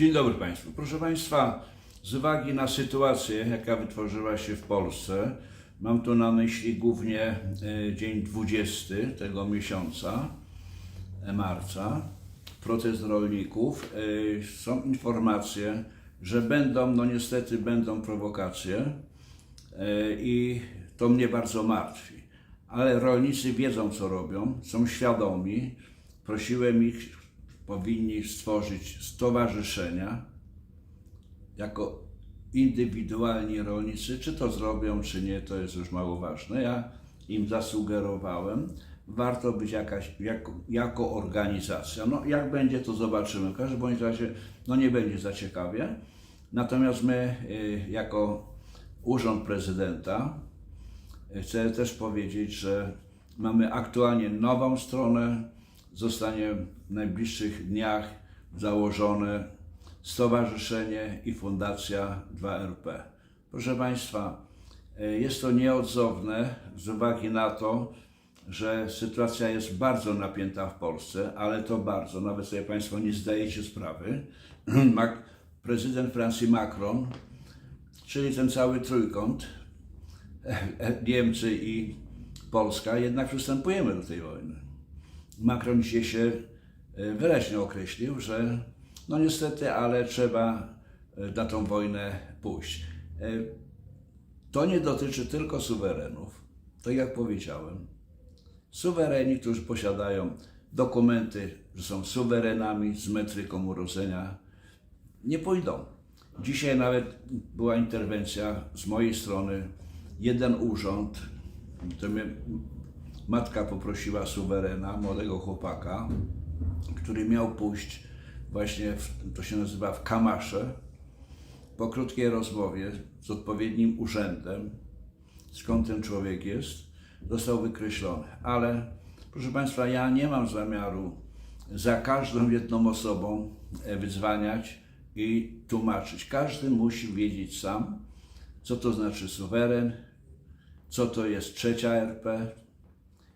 Dzień dobry Państwu. Proszę Państwa, z uwagi na sytuację, jaka wytworzyła się w Polsce, mam tu na myśli głównie e, dzień 20 tego miesiąca, e, marca, protest rolników. E, Są informacje, że będą, no niestety będą prowokacje i to mnie bardzo martwi. Ale rolnicy wiedzą, co robią, są świadomi. Prosiłem ich, powinni stworzyć stowarzyszenia jako indywidualni rolnicy. Czy to zrobią, czy nie, to jest już mało ważne. Ja im zasugerowałem, warto być jakaś, jako, jako organizacja. No jak będzie, to zobaczymy. W każdym bądź razie, no nie będzie za ciekawie. Natomiast my, y, jako Urząd Prezydenta, Chcę też powiedzieć, że mamy aktualnie nową stronę. Zostanie w najbliższych dniach założone Stowarzyszenie i Fundacja 2RP. Proszę Państwa, e, jest to nieodzowne z uwagi na to, że sytuacja jest bardzo napięta w Polsce, ale to bardzo, nawet sobie Państwo nie zdajecie sprawy. Prezydent Francji Macron, czyli ten cały trójkąt, Niemcy i Polska, jednak przystępujemy do tej wojny. Macron dzisiaj się e, wyraźnie określił, że no niestety, ale trzeba e, na tą wojnę pójść. E, To nie dotyczy tylko suwerenów, tak jak powiedziałem. Suwereni, którzy posiadają dokumenty, że są suwerenami z metryką urodzenia, nie pójdą. Dzisiaj nawet była interwencja z mojej strony. Jeden urząd, to mnie matka poprosiła suwerena, młodego chłopaka, który miał pójść właśnie, w, to się nazywa w Kamasze, po krótkiej rozmowie z odpowiednim urzędem, skąd ten człowiek jest, został wykreślony. Ale proszę Państwa, ja nie mam zamiaru za każdą jedną osobą e, wyzwaniać i tłumaczyć. Każdy musi wiedzieć sam, co to znaczy suweren, co to jest trzecia RP.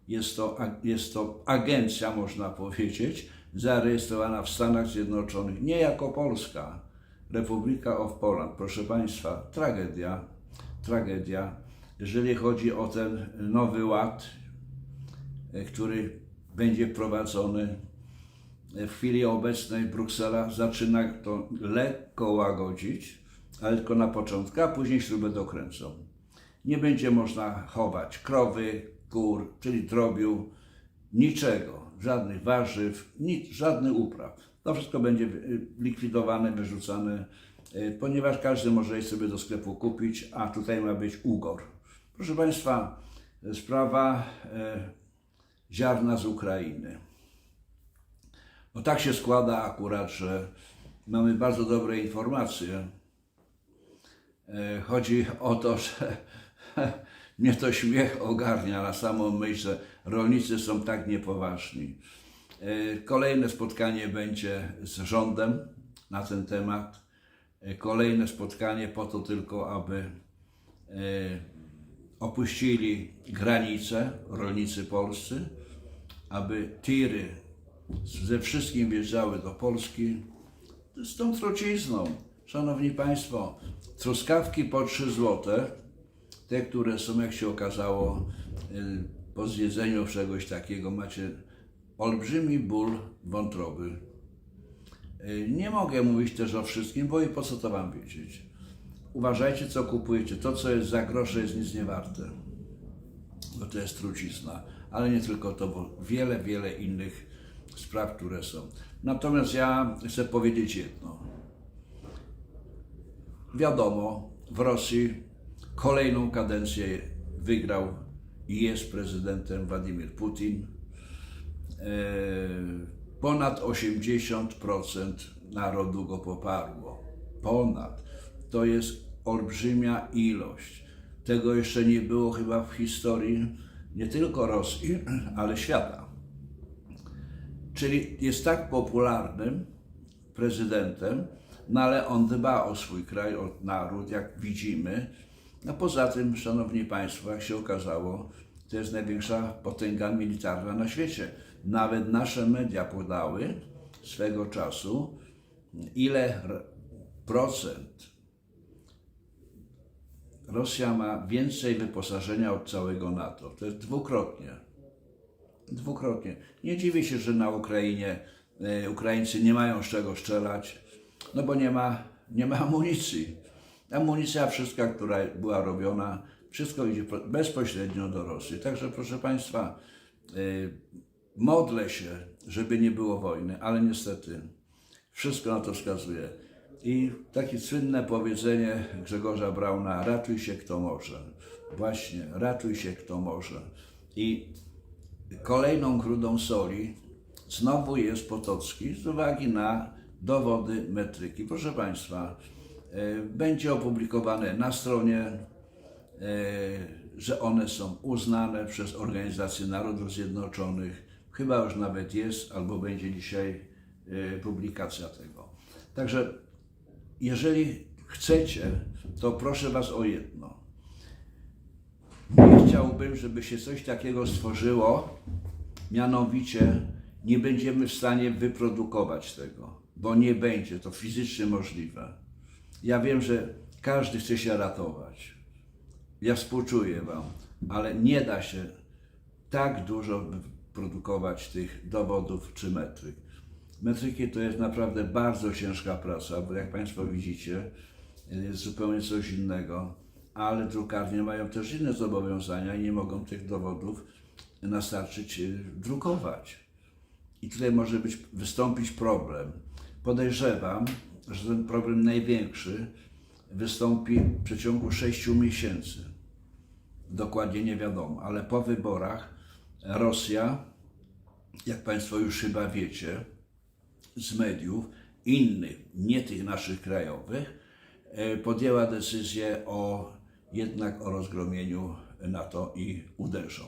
Jest to, jest to agencja, można powiedzieć, zarejestrowana w Stanach Zjednoczonych, nie jako Polska. Republika of Poland. Proszę Państwa, tragedia, tragedia. Jeżeli chodzi o ten nowy ład, e, który będzie wprowadzony, w chwili obecnej Bruksela zaczyna to lekko łagodzić, ale tylko na początku, a później śrubę dokręcą. Nie będzie można chować krowy, kur, czyli drobiu, niczego, żadnych warzyw, nic, żadnych upraw. To wszystko będzie y, likwidowane, wyrzucane, y, ponieważ każdy może je sobie do sklepu kupić, a tutaj ma być ugor. Proszę Państwa, sprawa e, ziarna z Ukrainy. No tak się składa akurat, że mamy bardzo dobre informacje. Chodzi o to, że mnie to śmiech ogarnia na samą myśl, że rolnicy są tak niepoważni. E, Kolejne spotkanie będzie z rządem na ten temat. E, Kolejne spotkanie po to tylko, aby e, opuścili granice rolnicy polscy, aby tiry ze wszystkim wjeżdżały do Polski z tą trucizną. Szanowni Państwo, truskawki po 3 złote, te, które są, jak się okazało, y, po zjedzeniu czegoś takiego macie olbrzymi ból wątroby. Y, Nie mogę mówić też o wszystkim, bo i po co to Wam wiedzieć. Uważajcie, co kupujecie. To, co jest za grosze, jest nic nie warte bo to jest trucizna, ale nie tylko to, bo wiele, wiele innych spraw, które są. Natomiast ja chcę powiedzieć jedno. Wiadomo, w Rosji kolejną kadencję wygrał i jest prezydentem Władimir Putin. E, Ponad 80% narodu go poparło. Ponad. To jest olbrzymia ilość. Tego jeszcze nie było chyba w historii nie tylko Rosji, ale świata. Czyli jest tak popularnym prezydentem, no ale on dba o swój kraj, o naród, jak widzimy. No poza tym, szanowni państwo, jak się okazało, to jest największa potęga militarna na świecie. Nawet nasze media podały swego czasu, ile procent Rosja ma więcej wyposażenia od całego NATO. To jest dwukrotnie. Dwukrotnie. Nie dziwię się, że na Ukrainie e, Ukraińcy nie mają z czego strzelać, no bo nie ma, nie ma amunicji. Amunicja wszystka, która była robiona, wszystko idzie bezpośrednio do Rosji. Także proszę Państwa, e, modlę się, żeby nie było wojny, ale niestety wszystko na to wskazuje. I takie słynne powiedzenie Grzegorza Brauna, ratuj się kto może. Właśnie, ratuj się kto może. I kolejną grudą soli znowu jest Potocki z uwagi na dowody metryki. Proszę Państwa, będzie opublikowane na stronie, e, że one są uznane przez Organizację Narodów Zjednoczonych. Chyba już nawet jest, albo będzie dzisiaj e, publikacja tego. Także jeżeli chcecie, to proszę Was o jedno. Nie chciałbym, żeby się coś takiego stworzyło, mianowicie nie będziemy w stanie wyprodukować tego, bo nie będzie to fizycznie możliwe. Ja wiem, że każdy chce się ratować. Ja współczuję Wam, ale nie da się tak dużo produkować tych dowodów czy metryk. Metryki to jest naprawdę bardzo ciężka praca, bo jak Państwo widzicie, jest zupełnie coś innego, ale drukarnie mają też inne zobowiązania i nie mogą tych dowodów nastarczyć y, drukować. I tutaj może być, wystąpić problem. Podejrzewam, że ten problem największy wystąpi w przeciągu 6 miesięcy. Dokładnie nie wiadomo, ale po wyborach Rosja, jak Państwo już chyba wiecie, z mediów innych, nie tych naszych krajowych, e, podjęła decyzję o jednak o rozgromieniu NATO i uderzą.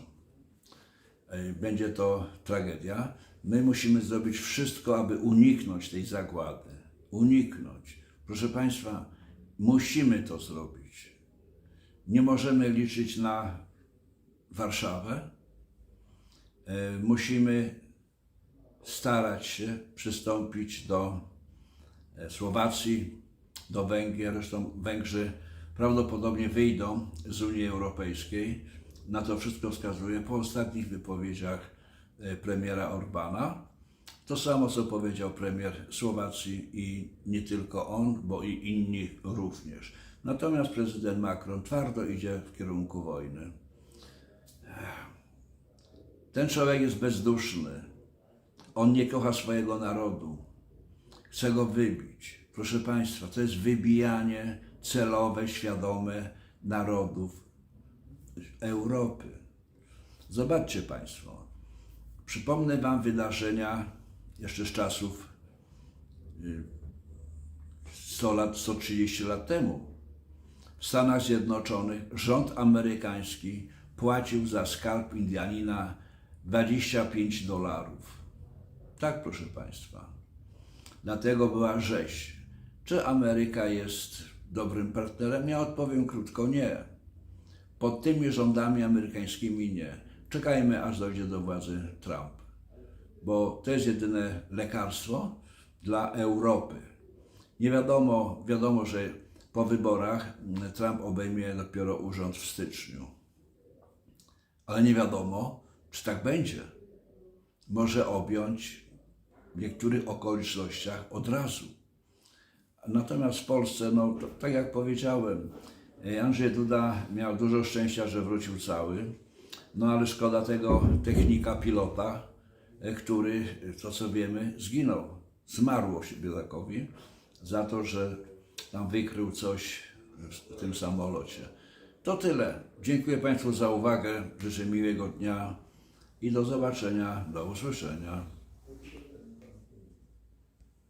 E, Będzie to tragedia. My musimy zrobić wszystko, aby uniknąć tej zagłady. Uniknąć. Proszę Państwa, musimy to zrobić. Nie możemy liczyć na Warszawę. E, Musimy starać się przystąpić do e, Słowacji, do Węgier. Zresztą Węgrzy prawdopodobnie wyjdą z Unii Europejskiej. Na to wszystko wskazuje po ostatnich wypowiedziach e, premiera Orbana. To samo, co powiedział premier Słowacji i nie tylko on, bo i inni również. Natomiast prezydent Macron twardo idzie w kierunku wojny. Ten człowiek jest bezduszny. On nie kocha swojego narodu. Chce go wybić. Proszę Państwa, to jest wybijanie celowe, świadome narodów Europy. Zobaczcie Państwo. Przypomnę Wam wydarzenia jeszcze z czasów y, 100 lat, 130 lat temu. W Stanach Zjednoczonych rząd amerykański płacił za skarb Indianina 25 dolarów. Tak, proszę Państwa. Dlatego była rzeź. Czy Ameryka jest dobrym partnerem? Ja odpowiem krótko nie. Pod tymi rządami amerykańskimi nie. Czekajmy, aż dojdzie do władzy Trump. Bo to jest jedyne lekarstwo dla Europy. Nie wiadomo, wiadomo, że po wyborach Trump obejmie dopiero urząd w styczniu. Ale nie wiadomo, czy tak będzie. Może objąć w niektórych okolicznościach od razu. Natomiast w Polsce, no to, tak jak powiedziałem, Andrzej Duda miał dużo szczęścia, że wrócił cały. No ale szkoda tego technika pilota, który, to co wiemy, zginął. Zmarło się biedakowi za to, że tam wykrył coś w tym samolocie. To tyle. Dziękuję Państwu za uwagę. Życzę miłego dnia i do zobaczenia, do usłyszenia.